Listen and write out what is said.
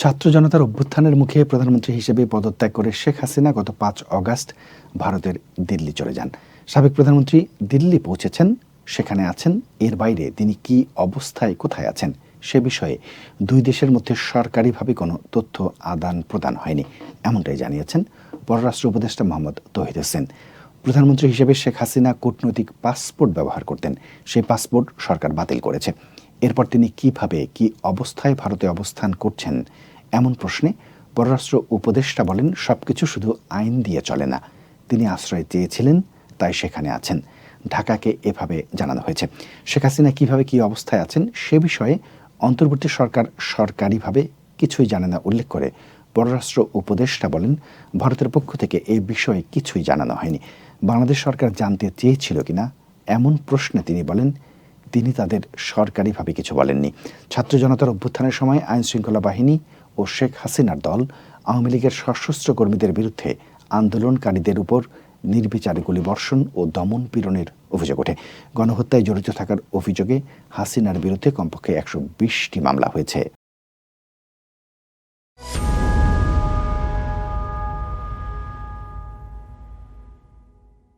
ছাত্র জনতার অভ্যুত্থানের মুখে প্রধানমন্ত্রী হিসেবে পদত্যাগ করে শেখ হাসিনা গত পাঁচ অগাস্ট ভারতের দিল্লি চলে যান। সাবেক প্রধানমন্ত্রী দিল্লি পৌঁছেছেন, সেখানে আছেন, এর বাইরে তিনি কি অবস্থায় কোথায় আছেন সে বিষয়ে দুই দেশের মধ্যে সরকারিভাবে কোনো তথ্য আদান প্রদান হয়নি, এমনটাই জানিয়েছেন পররাষ্ট্র উপদেষ্টা মোহাম্মদ তহিদ হোসেন। প্রধানমন্ত্রী হিসেবে শেখ হাসিনা কূটনৈতিক পাসপোর্ট ব্যবহার করতেন, সেই পাসপোর্ট সরকার বাতিল করেছে। এরপর তিনি কীভাবে, কি অবস্থায় ভারতে অবস্থান করছেন এমন প্রশ্নে পররাষ্ট্র উপদেষ্টা বলেন, সবকিছু শুধু আইন দিয়ে চলে না। তিনি আশ্রয় চেয়েছিলেন, তাই সেখানে আছেন। ঢাকাকে এভাবে জানানো হয়েছে। শেখ হাসিনা কীভাবে কী অবস্থায় আছেন, সে বিষয়ে অন্তর্বর্তী সরকার সরকারিভাবে কিছুই জানে না উল্লেখ করে পররাষ্ট্র উপদেষ্টা বলেন, ভারতের পক্ষ থেকে এ বিষয়ে কিছুই জানানো হয়নি। বাংলাদেশ সরকার জানতে চেয়েছিল কিনা, এমন প্রশ্নে তিনি বলেন, তিনি তাদের সরকারিভাবে কিছু বলেননি। ছাত্র জনতার অভ্যুত্থানের সময় আইনশৃঙ্খলা বাহিনী ও শেখ হাসিনার দল আওয়ামী লীগের সশস্ত্র কর্মীদের বিরুদ্ধে আন্দোলনকারীদের উপর নির্বিচারে গুলিবর্ষণ ও দমন পীড়নের অভিযোগ ওঠে। গণহত্যায় জড়িত থাকার অভিযোগে হাসিনার বিরুদ্ধে কমপক্ষে একশো বিশটি মামলা হয়েছে।